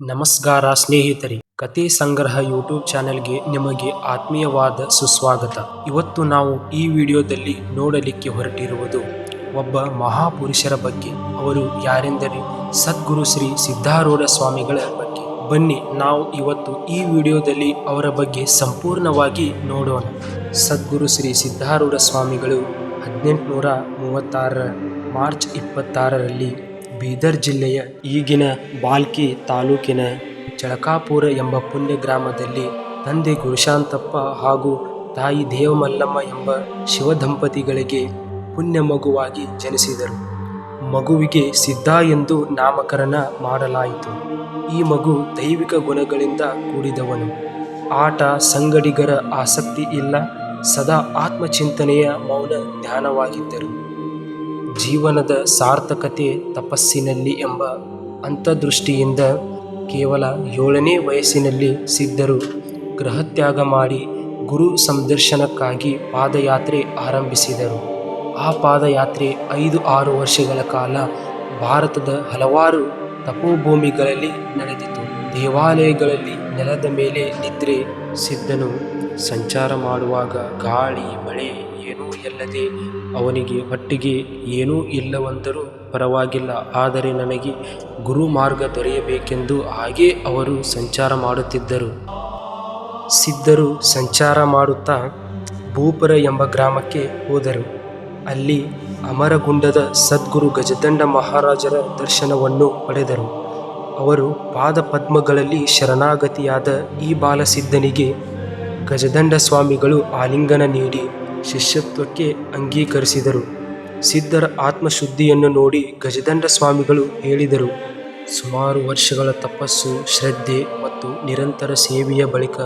ನಮಸ್ಕಾರ ಸ್ನೇಹಿತರೆ ಕತೆ ಸಂಗ್ರಹ ಯೂಟ್ಯೂಬ್ ಚಾನೆಲ್ಗೆ ನಿಮಗೆ ಆತ್ಮೀಯವಾದ ಸುಸ್ವಾಗತ. ಇವತ್ತು ನಾವು ಈ ವಿಡಿಯೋದಲ್ಲಿ ನೋಡಲಿಕ್ಕೆ ಹೊರಟಿರುವುದು ಒಬ್ಬ ಮಹಾಪುರುಷರ ಬಗ್ಗೆ. ಅವರು ಯಾರೆಂದರೆ ಸದ್ಗುರು ಶ್ರೀ ಸಿದ್ಧಾರೂಢ ಸ್ವಾಮಿಗಳ ಬಗ್ಗೆ. ಬನ್ನಿ, ನಾವು ಇವತ್ತು ಈ ವಿಡಿಯೋದಲ್ಲಿ ಅವರ ಬಗ್ಗೆ ಸಂಪೂರ್ಣವಾಗಿ ನೋಡೋಣ. ಸದ್ಗುರು ಶ್ರೀ ಸಿದ್ಧಾರೂಢ ಸ್ವಾಮಿಗಳು ಹದಿನೆಂಟುನೂರ ಮೂವತ್ತಾರರ ಮಾರ್ಚ್ ಇಪ್ಪತ್ತಾರರಲ್ಲಿ ಬೀದರ್ ಜಿಲ್ಲೆಯ ಈಗಿನ ಬಾಲ್ಕಿ ತಾಲೂಕಿನ ಚಳಕಾಪುರ ಎಂಬ ಪುಣ್ಯ ಗ್ರಾಮದಲ್ಲಿ ತಂದೆ ಗುರುಶಾಂತಪ್ಪ ಹಾಗೂ ತಾಯಿ ದೇವಮಲ್ಲಮ್ಮ ಎಂಬ ಶಿವ ದಂಪತಿಗಳಿಗೆ ಪುಣ್ಯ ಮಗುವಾಗಿ ಜನಿಸಿದರು. ಮಗುವಿಗೆ ಸಿದ್ಧ ಎಂದು ನಾಮಕರಣ ಮಾಡಲಾಯಿತು. ಈ ಮಗು ದೈವಿಕ ಗುಣಗಳಿಂದ ಕೂಡಿದವನು. ಆಟ, ಸಂಗಡಿಗರ ಆಸಕ್ತಿ ಇಲ್ಲ, ಸದಾ ಆತ್ಮಚಿಂತನೆಯ ಮೌನ ಧ್ಯಾನವಾಗಿದ್ದರು. ಜೀವನದ ಸಾರ್ಥಕತೆ ತಪಸ್ಸಿನಲ್ಲಿ ಎಂಬ ಅಂತದೃಷ್ಟಿಯಿಂದ ಕೇವಲ ಏಳನೇ ವಯಸ್ಸಿನಲ್ಲಿ ಸಿದ್ಧರು ಗೃಹತ್ಯಾಗ ಮಾಡಿ ಗುರು ಸಂದರ್ಶನಕ್ಕಾಗಿ ಪಾದಯಾತ್ರೆ ಆರಂಭಿಸಿದರು. ಆ ಪಾದಯಾತ್ರೆ ಐದು ಆರು ವರ್ಷಗಳ ಕಾಲ ಭಾರತದ ಹಲವಾರು ತಪೋಭೂಮಿಗಳಲ್ಲಿ ನಡೆದಿತು. ದೇವಾಲಯಗಳಲ್ಲಿ ನೆಲದ ಮೇಲೆ ನಿದ್ರೆ ಸಿದ್ಧನು ಸಂಚಾರ ಮಾಡುವಾಗ ಗಾಳಿ, ಮಳೆ ಏನೂ ಇಲ್ಲದೆ ಅವನಿಗೆ ಹೊಟ್ಟಿಗೆ ಏನೂ ಇಲ್ಲವಂದರೂ ಪರವಾಗಿಲ್ಲ. ಆದರೆ ನನಗೆ ಗುರು ಮಾರ್ಗ ದೊರೆಯಬೇಕೆಂದು ಹಾಗೇ ಅವರು ಸಂಚಾರ ಮಾಡುತ್ತಿದ್ದರು. ಸಿದ್ಧರು ಸಂಚಾರ ಮಾಡುತ್ತಾ ಭೂಪುರ ಎಂಬ ಗ್ರಾಮಕ್ಕೆ ಹೋದರು. ಅಲ್ಲಿ ಅಮರಗುಂಡದ ಸದ್ಗುರು ಗಜದಂಡ ಮಹಾರಾಜರ ದರ್ಶನವನ್ನು ಪಡೆದರು. ಅವರು ಪಾದ ಪದ್ಮಗಳಲ್ಲಿ ಶರಣಾಗತಿಯಾದ ಈ ಬಾಲಸಿದ್ಧನಿಗೆ ಗಜದಂಡ ಸ್ವಾಮಿಗಳು ಆಲಿಂಗನ ನೀಡಿ ಶಿಷ್ಯತ್ವಕ್ಕೆ ಅಂಗೀಕರಿಸಿದರು. ಸಿದ್ಧರ ಆತ್ಮಶುದ್ಧಿಯನ್ನು ನೋಡಿ ಗಜದಂಡ ಸ್ವಾಮಿಗಳು ಹೇಳಿದರು. ಸುಮಾರು ವರ್ಷಗಳ ತಪಸ್ಸು, ಶ್ರದ್ಧೆ ಮತ್ತು ನಿರಂತರ ಸೇವೆಯ ಬಳಿಕ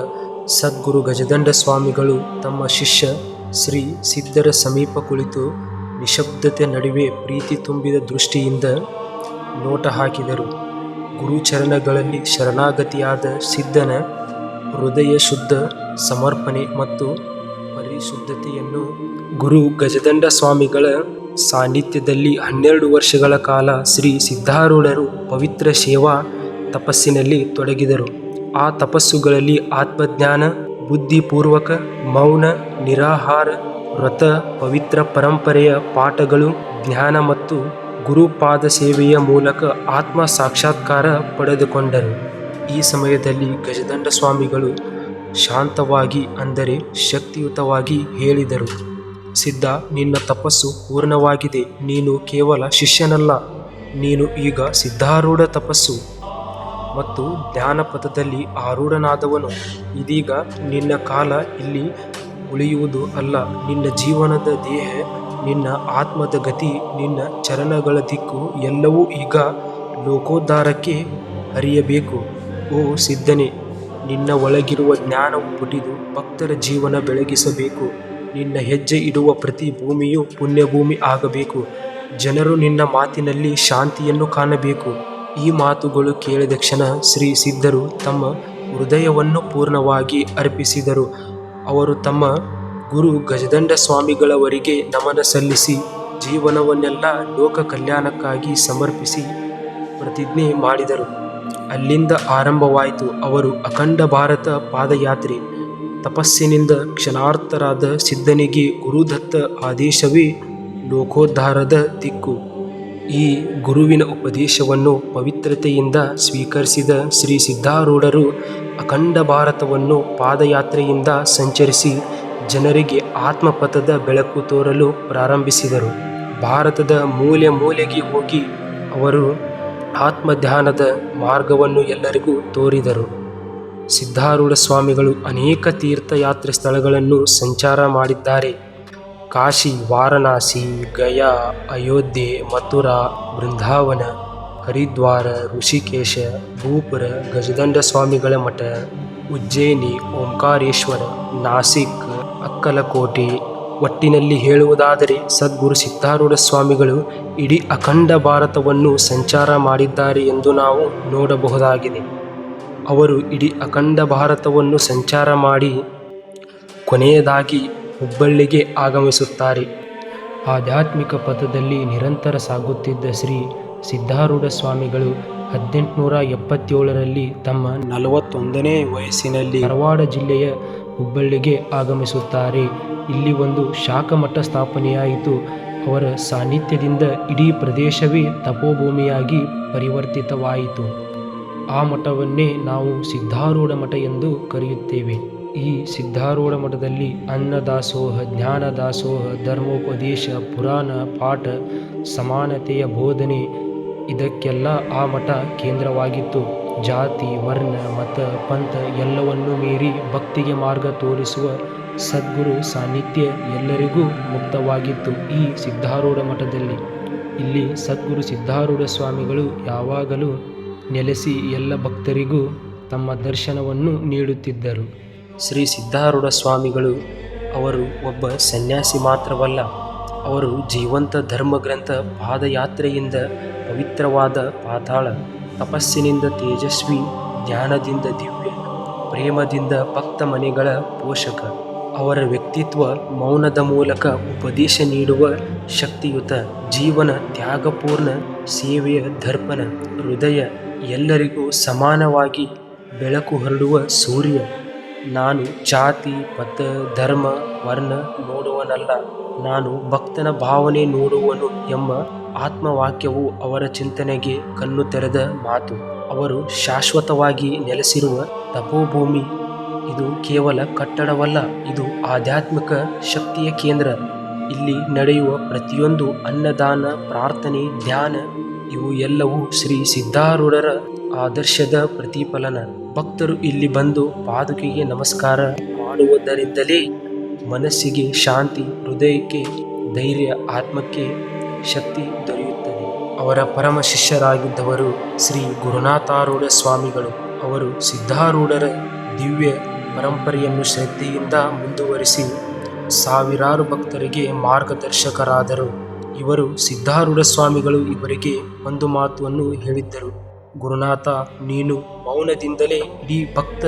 ಸದ್ಗುರು ಗಜದಂಡ ಸ್ವಾಮಿಗಳು ತಮ್ಮ ಶಿಷ್ಯ ಶ್ರೀ ಸಿದ್ಧರ ಸಮೀಪ ಕುಳಿತು ನಿಶಬ್ದತೆ ನಡುವೆ ಪ್ರೀತಿ ತುಂಬಿದ ದೃಷ್ಟಿಯಿಂದ ನೋಟ ಹಾಕಿದರು. ಗುರುಚರಣಗಳಲ್ಲಿ ಶರಣಾಗತಿಯಾದ ಸಿದ್ಧನ ಹೃದಯ ಶುದ್ಧ ಸಮರ್ಪಣೆ ಮತ್ತು ಪರಿಶುದ್ಧತೆಯನ್ನು ಗುರು ಗಜದಂಡ ಸ್ವಾಮಿಗಳ ಸಾನ್ನಿಧ್ಯದಲ್ಲಿ ಹನ್ನೆರಡು ವರ್ಷಗಳ ಕಾಲ ಶ್ರೀ ಸಿದ್ಧಾರೂಢರು ಪವಿತ್ರ ಸೇವಾ ತಪಸ್ಸಿನಲ್ಲಿ ತೊಡಗಿದರು. ಆ ತಪಸ್ಸುಗಳಲ್ಲಿ ಆತ್ಮಜ್ಞಾನ, ಬುದ್ಧಿಪೂರ್ವಕ, ಮೌನ, ನಿರಾಹಾರ, ವ್ರತ, ಪವಿತ್ರ ಪರಂಪರೆಯ ಪಾಠಗಳು, ಜ್ಞಾನ ಮತ್ತು ಗುರುಪಾದ ಸೇವೆಯ ಮೂಲಕ ಆತ್ಮ ಸಾಕ್ಷಾತ್ಕಾರ ಪಡೆದುಕೊಂಡರು. ಈ ಸಮಯದಲ್ಲಿ ಗಜದಂಡ ಸ್ವಾಮಿಗಳು ಶಾಂತವಾಗಿ ಅಂದರೆ ಶಕ್ತಿಯುತವಾಗಿ ಹೇಳಿದರು. ಸಿದ್ಧ, ನಿನ್ನ ತಪಸ್ಸು ಪೂರ್ಣವಾಗಿದೆ. ನೀನು ಕೇವಲ ಶಿಷ್ಯನಲ್ಲ. ನೀನು ಈಗ ಸಿದ್ಧಾರೂಢ ತಪಸ್ಸು. ಮತ್ತು ಧ್ಯಾನಪಥದಲ್ಲಿ ಆರೂಢನಾದವನು. ಇದೀಗ ನಿನ್ನ ಕಾಲ ಇಲ್ಲಿ ಉಳಿಯುವುದು ಅಲ್ಲ. ನಿನ್ನ ಜೀವನದ ದೇಹ, ನಿನ್ನ ಆತ್ಮದ ಗತಿ, ನಿನ್ನ ಚರಣಗಳ ದಿಕ್ಕು ಎಲ್ಲವೂ ಈಗ ಲೋಕೋದ್ಧಾರಕ್ಕೆ ಅರಿಯಬೇಕು ಓ ಸಿದ್ಧನೇ ನಿನ್ನ ಒಳಗಿರುವ ಜ್ಞಾನವು ಪುಟಿದು ಭಕ್ತರ ಜೀವನ ಬೆಳಗಿಸಬೇಕು. ನಿನ್ನ ಹೆಜ್ಜೆ ಇಡುವ ಪ್ರತಿ ಭೂಮಿಯು ಪುಣ್ಯಭೂಮಿ ಆಗಬೇಕು. ಜನರು ನಿನ್ನ ಮಾತಿನಲ್ಲಿ ಶಾಂತಿಯನ್ನು ಕಾಣಬೇಕು. ಈ ಮಾತುಗಳು ಕೇಳಿದ ಕ್ಷಣ ಶ್ರೀ ಸಿದ್ಧರು ತಮ್ಮ ಹೃದಯವನ್ನು ಪೂರ್ಣವಾಗಿ ಅರ್ಪಿಸಿದರು. ಅವರು ತಮ್ಮ ಗುರು ಗಜದಂಡ ಸ್ವಾಮಿಗಳವರಿಗೆ ನಮನ ಸಲ್ಲಿಸಿ ಜೀವನವನ್ನೆಲ್ಲ ಲೋಕ ಕಲ್ಯಾಣಕ್ಕಾಗಿ ಸಮರ್ಪಿಸಿ ಪ್ರತಿಜ್ಞೆ ಮಾಡಿದರು. ಅಲ್ಲಿಂದ ಆರಂಭವಾಯಿತು ಅವರು ಅಖಂಡ ಭಾರತ ಪಾದಯಾತ್ರೆ. ತಪಸ್ಸಿನಿಂದ ಕ್ಷಣಾರ್ಥರಾದ ಸಿದ್ಧನಿಗೆ ಗುರುದತ್ತ ಆದೇಶವೇ ಲೋಕೋದ್ಧಾರದ ದಿಕ್ಕು. ಈ ಗುರುವಿನ ಉಪದೇಶವನ್ನು ಪವಿತ್ರತೆಯಿಂದ ಸ್ವೀಕರಿಸಿದ ಶ್ರೀ ಸಿದ್ಧಾರೂಢರು ಅಖಂಡ ಭಾರತವನ್ನು ಪಾದಯಾತ್ರೆಯಿಂದ ಸಂಚರಿಸಿ ಜನರಿಗೆ ಆತ್ಮಪಥದ ಬೆಳಕು ತೋರಲು ಪ್ರಾರಂಭಿಸಿದರು. ಭಾರತದ ಮೂಲೆ ಮೂಲೆಗೆ ಹೋಗಿ ಅವರು ಆತ್ಮಧ್ಯಾನದ ಮಾರ್ಗವನ್ನು ಎಲ್ಲರಿಗೂ ತೋರಿದರು. ಸಿದ್ಧಾರೂಢ ಸ್ವಾಮಿಗಳು ಅನೇಕ ತೀರ್ಥಯಾತ್ರೆ ಸ್ಥಳಗಳನ್ನು ಸಂಚಾರ ಮಾಡಿದ್ದಾರೆ. ಕಾಶಿ, ವಾರಣಾಸಿ, ಗಯಾ, ಅಯೋಧ್ಯೆ, ಮಥುರಾ, ಬೃಂದಾವನ, ಹರಿದ್ವಾರ, ಋಷಿಕೇಶ, ಭೂಪುರ, ಗಜದಂಡ ಸ್ವಾಮಿಗಳ ಮಠ, ಉಜ್ಜಯಿನಿ, ಓಂಕಾರೇಶ್ವರ, ನಾಸಿಕ್, ಅಕ್ಕಲಕೋಟೆ ಒಟ್ಟಿನಲ್ಲಿ ಹೇಳುವುದಾದರೆ ಸದ್ಗುರು ಸಿದ್ಧಾರೂಢ ಸ್ವಾಮಿಗಳು ಇಡೀ ಅಖಂಡ ಭಾರತವನ್ನು ಸಂಚಾರ ಮಾಡಿದ್ದಾರೆ ಎಂದು ನಾವು ನೋಡಬಹುದಾಗಿದೆ. ಅವರು ಇಡೀ ಅಖಂಡ ಭಾರತವನ್ನು ಸಂಚಾರ ಮಾಡಿ ಕೊನೆಯದಾಗಿ ಹುಬ್ಬಳ್ಳಿಗೆ ಆಗಮಿಸುತ್ತಾರೆ. ಆಧ್ಯಾತ್ಮಿಕ ಪಥದಲ್ಲಿ ನಿರಂತರ ಸಾಗುತ್ತಿದ್ದ ಶ್ರೀ ಸಿದ್ಧಾರೂಢ ಸ್ವಾಮಿಗಳು ಹದಿನೆಂಟುನೂರ ಎಪ್ಪತ್ತೇಳರಲ್ಲಿ ತಮ್ಮ ನಲವತ್ತೊಂದನೇ ವಯಸ್ಸಿನಲ್ಲಿ ಧಾರವಾಡ ಜಿಲ್ಲೆಯ ಹುಬ್ಬಳ್ಳಿಗೆ ಆಗಮಿಸುತ್ತಾರೆ. ಇಲ್ಲಿ ಒಂದು ಶಾಖಮಠ ಸ್ಥಾಪನೆಯಾಯಿತು. ಅವರ ಸಾನ್ನಿಧ್ಯದಿಂದ ಇಡೀ ಪ್ರದೇಶವೇ ತಪೋಭೂಮಿಯಾಗಿ ಪರಿವರ್ತಿತವಾಯಿತು. ಆ ಮಠವನ್ನೇ ನಾವು ಸಿದ್ಧಾರೂಢ ಮಠ ಎಂದು ಕರೆಯುತ್ತೇವೆ. ಈ ಸಿದ್ಧಾರೂಢ ಮಠದಲ್ಲಿ ಅನ್ನದಾಸೋಹ ಜ್ಞಾನ ದಾಸೋಹ ಧರ್ಮೋಪದೇಶ, ಪುರಾಣ, ಪಾಠ, ಸಮಾನತೆಯ ಬೋಧನೆ ಇದಕ್ಕೆಲ್ಲ ಆ ಮಠ ಕೇಂದ್ರವಾಗಿತ್ತು. ಜಾತಿ, ವರ್ಣ, ಮತ, ಪಂಥ ಎಲ್ಲವನ್ನೂ ಮೀರಿ ಭಕ್ತಿಗೆ ಮಾರ್ಗ ತೋರಿಸುವ ಸದ್ಗುರು ಸಾನ್ನಿಧ್ಯ ಎಲ್ಲರಿಗೂ ಮುಕ್ತವಾಗಿತ್ತು ಈ ಸಿದ್ಧಾರೂಢ ಮಠದಲ್ಲಿ. ಇಲ್ಲಿ ಸದ್ಗುರು ಸಿದ್ಧಾರೂಢ ಸ್ವಾಮಿಗಳು ಯಾವಾಗಲೂ ನೆಲೆಸಿ ಎಲ್ಲ ಭಕ್ತರಿಗೂ ತಮ್ಮ ದರ್ಶನವನ್ನು ನೀಡುತ್ತಿದ್ದರು. ಶ್ರೀ ಸಿದ್ಧಾರೂಢ ಸ್ವಾಮಿಗಳು ಅವರು ಒಬ್ಬ ಸನ್ಯಾಸಿ ಮಾತ್ರವಲ್ಲ, ಅವರು ಜೀವಂತ ಧರ್ಮಗ್ರಂಥ ಪಾದಯಾತ್ರೆಯಿಂದ ಪವಿತ್ರವಾದ ಪಾತಾಳ ತಪಸ್ಸಿನಿಂದ ತೇಜಸ್ವಿ ಧ್ಯಾನದಿಂದ ದಿವ್ಯ, ಪ್ರೇಮದಿಂದ ಭಕ್ತ ಮನೆಗಳ ಪೋಷಕ. ಅವರ ವ್ಯಕ್ತಿತ್ವ ಮೌನದ ಮೂಲಕ ಉಪದೇಶ ನೀಡುವ ಶಕ್ತಿಯುತ ಜೀವನ ತ್ಯಾಗಪೂರ್ಣ ಸೇವೆಯ ದರ್ಪಣ. ಹೃದಯ ಎಲ್ಲರಿಗೂ ಸಮಾನವಾಗಿ ಬೆಳಕು ಹರಡುವ ಸೂರ್ಯ. ನಾನು ಜಾತಿ, ಮತ, ಧರ್ಮ, ವರ್ಣ ನೋಡುವನಲ್ಲ. ನಾನು ಭಕ್ತನ ಭಾವನೆ ನೋಡುವನು ಎಂಬ ಆತ್ಮವಾಕ್ಯವು ಅವರ ಚಿಂತನೆಗೆ ಕಣ್ಣು ತೆರೆದ ಮಾತು. ಅವರು ಶಾಶ್ವತವಾಗಿ ನೆಲೆಸಿರುವ ತಪೋಭೂಮಿ. ಇದು ಕೇವಲ ಕಟ್ಟಡವಲ್ಲ, ಇದು ಆಧ್ಯಾತ್ಮಿಕ ಶಕ್ತಿಯ ಕೇಂದ್ರ. ಇಲ್ಲಿ ನಡೆಯುವ ಪ್ರತಿಯೊಂದು ಅನ್ನದಾನ, ಪ್ರಾರ್ಥನೆ, ಧ್ಯಾನ, ಇವು ಎಲ್ಲವೂ ಶ್ರೀ ಸಿದ್ಧಾರೂಢರ ಆದರ್ಶದ ಪ್ರತಿಫಲನ. ಭಕ್ತರು ಇಲ್ಲಿ ಬಂದು ಪಾದುಕೆಗೆ ನಮಸ್ಕಾರ ಮಾಡುವುದರಿಂದಲೇ ಮನಸ್ಸಿಗೆ ಶಾಂತಿ, ಹೃದಯಕ್ಕೆ ಧೈರ್ಯ, ಆತ್ಮಕ್ಕೆ ಶಕ್ತಿ ದೊರೆಯುತ್ತದೆ. ಅವರ ಪರಮ ಶಿಷ್ಯರಾಗಿದ್ದವರು ಶ್ರೀ ಗುರುನಾಥಾರೂಢ ಸ್ವಾಮಿಗಳು. ಅವರು ಸಿದ್ಧಾರೂಢರ ದಿವ್ಯ ಪರಂಪರೆಯನ್ನು ಶ್ರದ್ಧೆಯಿಂದ ಮುಂದುವರಿಸಿ ಸಾವಿರಾರು ಭಕ್ತರಿಗೆ ಮಾರ್ಗದರ್ಶಕರಾದರು. ಇವರು ಸಿದ್ಧಾರೂಢ ಸ್ವಾಮಿಗಳು ಇವರಿಗೆ ಒಂದು ಮಾತುವನ್ನು ಹೇಳಿದ್ದರು. ಗುರುನಾಥ, ನೀನು ಮೌನದಿಂದಲೇ ಇಡೀ ಭಕ್ತ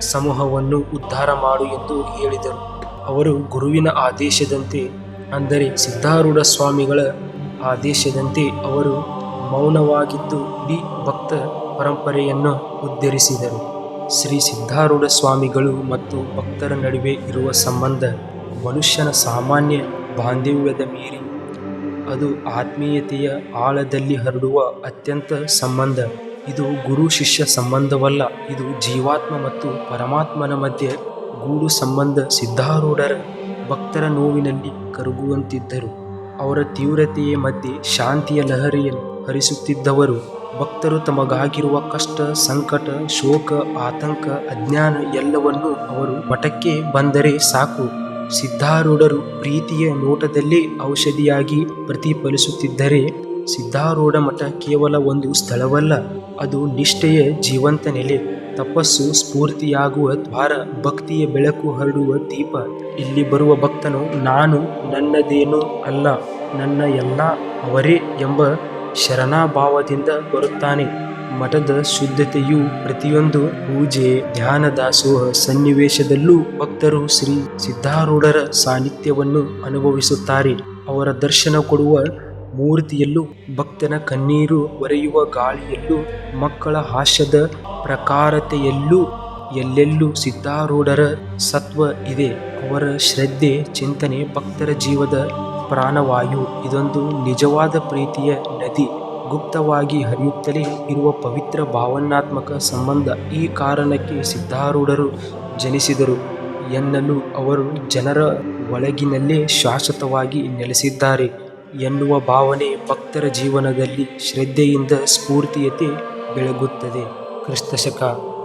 ಸಮೂಹವನ್ನು ಉದ್ಧಾರ ಮಾಡು ಎಂದು ಹೇಳಿದರು. ಅವರು ಗುರುವಿನ ಆದೇಶದಂತೆ, ಅಂದರೆ ಸಿದ್ಧಾರೂಢ ಸ್ವಾಮಿಗಳ ಆದೇಶದಂತೆ ಅವರು ಮೌನವಾಗಿದ್ದು ಇಡೀ ಭಕ್ತ ಪರಂಪರೆಯನ್ನು ಉದ್ಧರಿಸಿದರು. ಶ್ರೀ ಸಿದ್ಧಾರೂಢ ಸ್ವಾಮಿಗಳು ಮತ್ತು ಭಕ್ತರ ನಡುವೆ ಇರುವ ಸಂಬಂಧ ಮನುಷ್ಯನ ಸಾಮಾನ್ಯ ಬಾಂಧವ್ಯದ ಮೀರಿ, ಅದು ಆತ್ಮೀಯತೆಯ ಆಳದಲ್ಲಿ ಹರಡುವ ಅತ್ಯಂತ ಸಂಬಂಧ. ಇದು ಗುರು ಶಿಷ್ಯ ಸಂಬಂಧವಲ್ಲ, ಇದು ಜೀವಾತ್ಮ ಮತ್ತು ಪರಮಾತ್ಮನ ಮಧ್ಯೆ ಗೂಡು ಸಂಬಂಧ ಸಿದ್ಧಾರೂಢರ ಭಕ್ತರ ನೋವಿನಲ್ಲಿ ಕರಗುವಂತಿದ್ದರು. ಅವರ ತೀವ್ರತೆಯ ಮಧ್ಯೆ ಶಾಂತಿಯ ಲಹರಿಯನ್ನು ಹರಿಸುತ್ತಿದ್ದವರು ಭಕ್ತರು ತಮಗಾಗಿರುವ ಕಷ್ಟ, ಸಂಕಟ, ಶೋಕ, ಆತಂಕ, ಅಜ್ಞಾನ ಎಲ್ಲವನ್ನು ಅವರು ಮಠಕ್ಕೆ ಬಂದರೆ ಸಾಕು. ಸಿದ್ಧಾರೂಢರು ಪ್ರೀತಿಯ ನೋಟದಲ್ಲೇ ಔಷಧಿಯಾಗಿ ಪ್ರತಿಫಲಿಸುತ್ತಿದ್ದರೆ ಸಿದ್ಧಾರೂಢ ಮಠ ಕೇವಲ ಒಂದು ಸ್ಥಳವಲ್ಲ, ಅದು ನಿಷ್ಠೆಯ ಜೀವಂತ ನೆಲೆ. ತಪಸ್ಸು ಸ್ಫೂರ್ತಿಯಾಗುವ ದ್ವಾರ ಭಕ್ತಿಯ ಬೆಳಕು ಹರಡುವ ದೀಪ. ಇಲ್ಲಿ ಬರುವ ಭಕ್ತನು, ನಾನು ನನ್ನದೇನೂ ಅಲ್ಲ, ನನ್ನ ಎಲ್ಲ ಅವರೇ ಎಂಬ ಶರಣಾಭಾವದಿಂದ ಬರುತ್ತಾನೆ. ಮಠದ ಶುದ್ಧತೆಯು ಪ್ರತಿಯೊಂದು ಪೂಜೆ ಧ್ಯಾನ ದಾಸೋಹ ಸನ್ನಿವೇಶದಲ್ಲೂ ಭಕ್ತರು ಶ್ರೀ ಸಿದ್ಧಾರೂಢರ ಸಾನ್ನಿಧ್ಯವನ್ನು ಅನುಭವಿಸುತ್ತಾರೆ. ಅವರ ದರ್ಶನ ಕೊಡುವ ಮೂರ್ತಿಯಲ್ಲೂ, ಭಕ್ತನ ಕಣ್ಣೀರು ಒರೆಯುವ ಗಾಳಿಯಲ್ಲೂ, ಮಕ್ಕಳ ಹಾಸ್ಯದ ಪ್ರಕಾರತೆಯಲ್ಲೂ ಎಲ್ಲೆಲ್ಲೂ ಸಿದ್ಧಾರೂಢರ ಸತ್ವ ಇದೆ. ಅವರ ಶ್ರದ್ಧೆ, ಚಿಂತನೆ ಭಕ್ತರ ಜೀವದ ಪ್ರಾಣವಾಯು. ಇದೊಂದು ನಿಜವಾದ ಪ್ರೀತಿಯ ನದಿ. ಗುಪ್ತವಾಗಿ ಹರಿಯುತ್ತಲೇ ಇರುವ ಪವಿತ್ರ ಭಾವನಾತ್ಮಕ ಸಂಬಂಧ ಈ ಕಾರಣಕ್ಕೆ ಸಿದ್ಧಾರೂಢರು ಜನಿಸಿದರು. ಎನ್ನಲು ಅವರು ಜನರ ಒಳಗಿನಲ್ಲೇ ಶಾಶ್ವತವಾಗಿ ನೆಲೆಸಿದ್ದಾರೆ. ಎನ್ನುವ ಭಾವನೆ ಭಕ್ತರ ಜೀವನದಲ್ಲಿ ಶ್ರದ್ಧೆಯಿಂದ ಸ್ಫೂರ್ತಿಯತೆ ಬೆಳಗುತ್ತದೆ. ಕ್ರಿಸ್ತಶಕ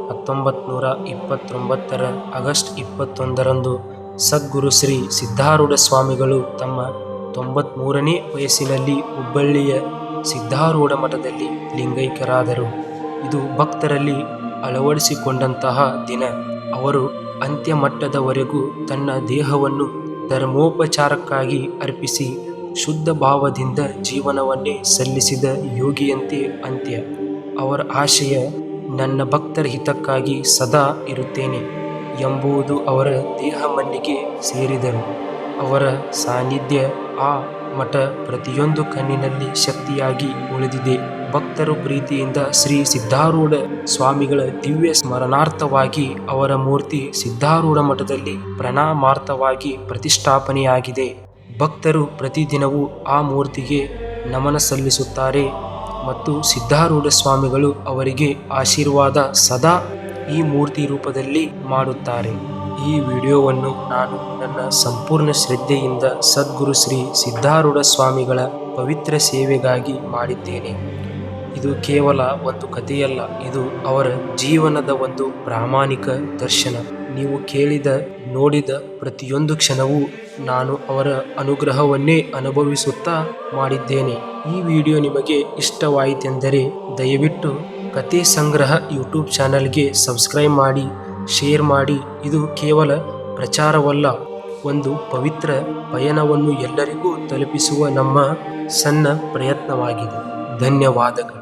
ಹತ್ತೊಂಬತ್ತು ನೂರ ಇಪ್ಪತ್ತೊಂಬತ್ತರ ಆಗಸ್ಟ್ ಇಪ್ಪತ್ತೊಂದರಂದು ಸದ್ಗುರು ಶ್ರೀ ಸಿದ್ಧಾರೂಢ ಸ್ವಾಮಿಗಳು ತಮ್ಮ ತೊಂಬತ್ಮೂರನೇ ವಯಸ್ಸಿನಲ್ಲಿ ಹುಬ್ಬಳ್ಳಿಯ ಸಿದ್ಧಾರೂಢ ಮಠದಲ್ಲಿ ಲಿಂಗೈಕ್ಯರಾದರು. ಇದು ಭಕ್ತರಲ್ಲಿ ಅಳವಡಿಸಿಕೊಂಡಂತಹ ದಿನ. ಅವರು ಅಂತ್ಯಮಟ್ಟದವರೆಗೂ ತನ್ನ ದೇಹವನ್ನು ಧರ್ಮೋಪಚಾರಕ್ಕಾಗಿ ಅರ್ಪಿಸಿ ಶುದ್ಧ ಭಾವದಿಂದ ಜೀವನವನ್ನೇ ಸಲ್ಲಿಸಿದ ಯೋಗಿಯಂತೆ ಅಂತ್ಯ. ಅವರ ಆಶಯ ನನ್ನ ಭಕ್ತರ ಹಿತಕ್ಕಾಗಿ ಸದಾ ಇರುತ್ತೇನೆ ಎಂಬುದು ಅವರ ದೇಹ ಮಣ್ಣಿಗೆ ಸೇರಿದರು. ಅವರ ಸಾನ್ನಿಧ್ಯ ಆ ಮಠ ಪ್ರತಿಯೊಂದು ಕಣ್ಣಿನಲ್ಲಿ ಶಕ್ತಿಯಾಗಿ ಉಳಿದಿದೆ. ಭಕ್ತರು ಪ್ರೀತಿಯಿಂದ ಶ್ರೀ ಸಿದ್ಧಾರೂಢ ಸ್ವಾಮಿಗಳ ದಿವ್ಯ ಸ್ಮರಣಾರ್ಥವಾಗಿ ಅವರ ಮೂರ್ತಿ ಸಿದ್ಧಾರೂಢ ಮಠದಲ್ಲಿ ಪ್ರಣಾಮಾರ್ಥವಾಗಿ ಪ್ರತಿಷ್ಠಾಪನೆಯಾಗಿದೆ. ಭಕ್ತರು ಪ್ರತಿದಿನವೂ ಆ ಮೂರ್ತಿಗೆ ನಮನ ಸಲ್ಲಿಸುತ್ತಾರೆ ಮತ್ತು ಸಿದ್ಧಾರೂಢ ಸ್ವಾಮಿಗಳು ಅವರಿಗೆ ಆಶೀರ್ವಾದ ಸದಾ ಈ ಮೂರ್ತಿ ರೂಪದಲ್ಲಿ ಮಾಡುತ್ತಾರೆ. ಈ ವಿಡಿಯೋವನ್ನು ನಾನು ನನ್ನ ಸಂಪೂರ್ಣ ಶ್ರದ್ಧೆಯಿಂದ ಸದ್ಗುರು ಶ್ರೀ ಸಿದ್ಧಾರೂಢ ಸ್ವಾಮಿಗಳ ಪವಿತ್ರ ಸೇವೆಗಾಗಿ ಮಾಡಿದ್ದೇನೆ. ಇದು ಕೇವಲ ಒಂದು ಕಥೆಯಲ್ಲ, ಇದು ಅವರ ಜೀವನದ ಒಂದು ಪ್ರಾಮಾಣಿಕ ದರ್ಶನ. ನೀವು ಕೇಳಿದ, ನೋಡಿದ ಪ್ರತಿಯೊಂದು ಕ್ಷಣವೂ ನಾನು ಅವರ ಅನುಗ್ರಹವನ್ನೇ ಅನುಭವಿಸುತ್ತಾ ಮಾಡಿದ್ದೇನೆ. ಈ ವಿಡಿಯೋ ನಿಮಗೆ ಇಷ್ಟವಾಯಿತೆಂದರೆ ದಯವಿಟ್ಟು ಕತೆ ಸಂಗ್ರಹ ಯೂಟ್ಯೂಬ್ ಚಾನಲ್ಗೆ ಸಬ್ಸ್ಕ್ರೈಬ್ ಮಾಡಿ, ಶೇರ್ ಮಾಡಿ. ಇದು ಕೇವಲ ಪ್ರಚಾರವಲ್ಲ, ಒಂದು ಪವಿತ್ರ ಪಯಣವನ್ನು ಎಲ್ಲರಿಗೂ ತಲುಪಿಸುವ ನಮ್ಮ ಸಣ್ಣ ಪ್ರಯತ್ನವಾಗಿದೆ. ಧನ್ಯವಾದಗಳು.